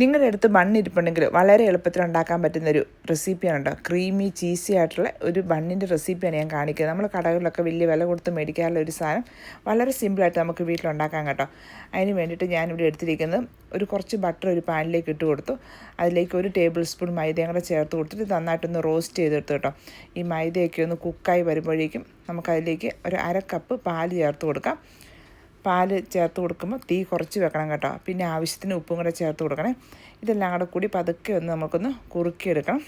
നിങ്ങളുടെ അടുത്ത് ബണ്ണിരിപ്പുണ്ടെങ്കിൽ വളരെ എളുപ്പത്തിൽ ഉണ്ടാക്കാൻ പറ്റുന്ന ഒരു റെസിപ്പിയാണ് കേട്ടോ ക്രീമി ചീസി ആയിട്ടുള്ള ഒരു ബണ്ണിന്റെ റെസിപ്പിയാണ് ഞാൻ കാണിക്കുന്നത്. നമ്മൾ കടകളിലൊക്കെ വലിയ വില കൊടുത്ത് മേടിക്കാറുള്ള ഒരു സാധനം. വളരെ സിമ്പിളായിട്ട് നമുക്ക് വീട്ടിലുണ്ടാക്കാം കേട്ടോ. അതിന് വേണ്ടിയിട്ട് ഞാനിവിടെ എടുത്തിരിക്കുന്നത് ഒരു കുറച്ച് ബട്ടർ ഒരു പാനിലേക്ക് ഇട്ട് കൊടുത്തു. അതിലേക്ക് ഒരു ടേബിൾ സ്പൂൺ മൈദയും കൂടെ ചേർത്ത് കൊടുത്തിട്ട് നന്നായിട്ടൊന്ന് റോസ്റ്റ് ചെയ്തെടുത്തു കേട്ടോ. ഈ മൈദയൊക്കെ ഒന്ന് കുക്കായി വരുമ്പോഴേക്കും നമുക്കതിലേക്ക് ഒരു അര കപ്പ് പാൽ ചേർത്ത് കൊടുക്കാം. പാൽ ചേർത്ത് കൊടുക്കുമ്പോൾ തീ കുറച്ച് വെക്കണം കേട്ടോ. പിന്നെ ആവശ്യത്തിന് ഉപ്പും കൂടെ ചേർത്ത് കൊടുക്കണേ. ഇതെല്ലാം കൂടെ കൂടി പതുക്കെ ഒന്ന് നമുക്കൊന്ന് കുറുക്കിയെടുക്കണം.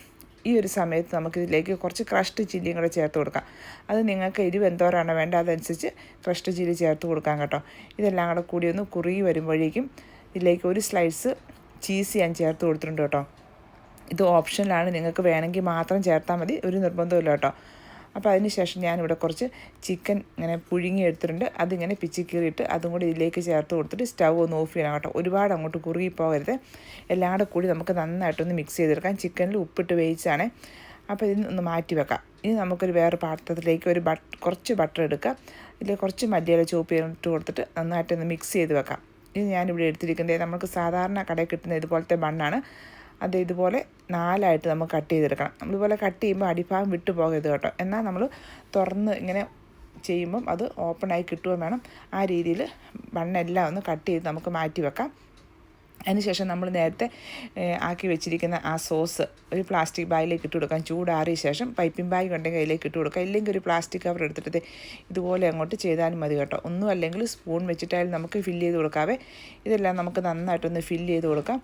ഈ ഒരു സമയത്ത് നമുക്കിതിലേക്ക് കുറച്ച് ക്രഷ്ഡ് ചില്ലിയും കൂടെ ചേർത്ത് കൊടുക്കാം. അത് നിങ്ങൾക്ക് എരിവ് എന്തോരാണോ വേണ്ട അതനുസരിച്ച് ക്രഷ്ഡ് ചില്ലി ചേർത്ത് കൊടുക്കാം കേട്ടോ. ഇതെല്ലാം കൂടെ കൂടി ഒന്ന് കുറുകി വരുമ്പോഴേക്കും ഇതിലേക്ക് ഒരു സ്ലൈസ് ചീസ് ഞാൻ ചേർത്ത് കൊടുത്തിട്ടുണ്ട് കേട്ടോ. ഇത് ഓപ്ഷനിലാണ് നിങ്ങൾക്ക് വേണമെങ്കിൽ മാത്രം ചേർത്താൽ മതി. ഒരു നിർബന്ധമില്ല കേട്ടോ. അപ്പോൾ അതിന് ശേഷം ഞാനിവിടെ കുറച്ച് ചിക്കൻ ഇങ്ങനെ പുഴുങ്ങി എടുത്തിട്ടുണ്ട്. അതിങ്ങനെ പിച്ചി കീറിയിട്ട് അതും കൂടി ഇതിലേക്ക് ചേർത്ത് കൊടുത്തിട്ട് സ്റ്റൗ ഒന്ന് ഓഫ് ചെയ്യണം കേട്ടോ. ഒരുപാട് അങ്ങോട്ട് കുറുകി പോകരുത്. എല്ലാം കൂടെ കൂടി നമുക്ക് നന്നായിട്ടൊന്ന് മിക്സ് ചെയ്തെടുക്കാം. ചിക്കനിൽ ഉപ്പിട്ട് വേവിച്ചാണ് അപ്പോൾ ഇതിന് ഒന്ന് മാറ്റി വെക്കാം. ഇനി നമുക്കൊരു വേറെ പാത്രത്തിലേക്ക് ഒരു ബട്ട് കുറച്ച് ബട്ടർ എടുക്കാം. ഇതിൽ കുറച്ച് മല്ലിയില ചോപ്പ് ചെയ്തിട്ട് കൊടുത്തിട്ട് നന്നായിട്ടൊന്ന് മിക്സ് ചെയ്ത് വെക്കാം. ഇത് ഞാനിവിടെ എടുത്തിരിക്കുന്നത് നമുക്ക് സാധാരണ കടയിൽ കിട്ടുന്ന ഇതുപോലത്തെ ബണ്ണാണ്. അത് ഇതുപോലെ നാലായിട്ട് നമ്മൾ കട്ട് ചെയ്തെടുക്കണം. നമ്മളിതുപോലെ കട്ട് ചെയ്യുമ്പോൾ അടിഭാഗം വിട്ടു പോകരുത് കേട്ടോ. എന്നാൽ നമ്മൾ തുറന്ന് ഇങ്ങനെ ചെയ്യുമ്പം അത് ഓപ്പണായി കിട്ടുകയും വേണം. ആ രീതിയിൽ മണ്ണെല്ലാം ഒന്ന് കട്ട് ചെയ്ത് നമുക്ക് മാറ്റി വെക്കാം. അതിനുശേഷം നമ്മൾ നേരത്തെ ആക്കി വെച്ചിരിക്കുന്ന ആ സോസ് ഒരു പ്ലാസ്റ്റിക് ബാഗിലേക്ക് ഇട്ട് കൊടുക്കാം. ചൂടാറിയ ശേഷം പൈപ്പിംഗ് ബാഗ് ഉണ്ടെങ്കിൽ അതിലേക്ക് ഇട്ട് കൊടുക്കാം. ഇല്ലെങ്കിൽ ഒരു പ്ലാസ്റ്റിക് കവർ എടുത്തിട്ട് ഇതുപോലെ അങ്ങോട്ട് ചെയ്താലും മതി കേട്ടോ. ഒന്നും അല്ലെങ്കിൽ സ്പൂൺ വെച്ചിട്ടായാലും നമുക്ക് ഫില്ല് ചെയ്ത് കൊടുക്കാവേ. ഇതെല്ലാം നമുക്ക് നന്നായിട്ടൊന്ന് ഫില്ല് ചെയ്ത് കൊടുക്കാം.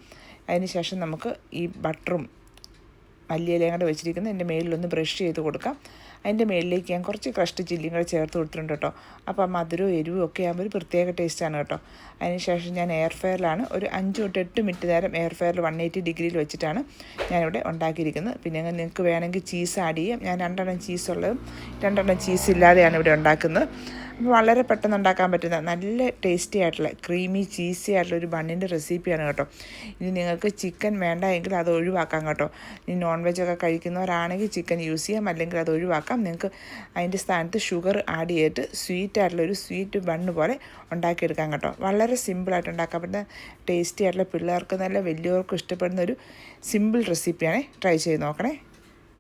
അതിനുശേഷം നമുക്ക് ഈ ബട്ടറും മല്ലിയിലയും കൂടെ വെച്ചിരിക്കുന്ന എന്റെ മേലിലൊന്ന് ബ്രഷ് ചെയ്ത് കൊടുക്കാം. അതിന്റെ മേളിലേക്ക് ഞാൻ കുറച്ച് ക്രഷ്ഡ് ചില്ലിയും കൂടെ ചേർത്ത് കൊടുത്തിട്ടുണ്ട് കേട്ടോ. അപ്പോൾ മധുരവും എരിവും ഒക്കെ ആകുമ്പോൾ ഒരു പ്രത്യേക ടേസ്റ്റാണ് കേട്ടോ. അതിനുശേഷം ഞാൻ എയർ ഫയറിലാണ് ഒരു അഞ്ച് തൊട്ട് എട്ട് മിനിറ്റ് നേരം എയർ ഫയറിൽ വൺ എയ്റ്റി ഡിഗ്രിയിൽ വെച്ചിട്ടാണ് ഞാനിവിടെ ഉണ്ടാക്കിയിരിക്കുന്നത്. പിന്നെ നിങ്ങൾക്ക് വേണമെങ്കിൽ ചീസ് ആഡ് ചെയ്യാം. ഞാൻ രണ്ടെണ്ണം ചീസ് ഉള്ളതും രണ്ടെണ്ണം ചീസ് ഇല്ലാതെയാണ് ഇവിടെ ഉണ്ടാക്കുന്നത്. വളരെ പെട്ടെന്ന് ഉണ്ടാക്കാൻ പറ്റുന്ന നല്ല ടേസ്റ്റി ആയിട്ടുള്ള ക്രീമി ചീസി ആയിട്ടുള്ള ഒരു ബണ്ണിന്റെ റെസിപ്പിയാണ് കേട്ടോ. ഇനി നിങ്ങൾക്ക് ചിക്കൻ വേണ്ട എങ്കിൽ അത് ഒഴിവാക്കാം കേട്ടോ. ഇനി നോൺ വെജ് ഒക്കെ കഴിക്കുന്നവരാണെങ്കിൽ ചിക്കൻ യൂസ് ചെയ്യാം. അല്ലെങ്കിൽ അത് ഒഴിവാക്കാം. നിങ്ങൾക്ക് അതിന്റെ സ്ഥാനത്ത് ഷുഗർ ആഡ് ചെയ്തിട്ട് സ്വീറ്റ് ആയിട്ടുള്ള ഒരു സ്വീറ്റ് ബണ്ണ് പോലെ ഉണ്ടാക്കിയെടുക്കാം കേട്ടോ. വളരെ സിമ്പിളായിട്ട് ഉണ്ടാക്കാൻ പറ്റുന്ന ടേസ്റ്റി ആയിട്ടുള്ള പിള്ളേർക്ക് നല്ല വലിയവർക്കും ഇഷ്ടപ്പെടുന്ന ഒരു സിമ്പിൾ റെസിപ്പിയാണ് ട്രൈ ചെയ്ത് നോക്കണേ.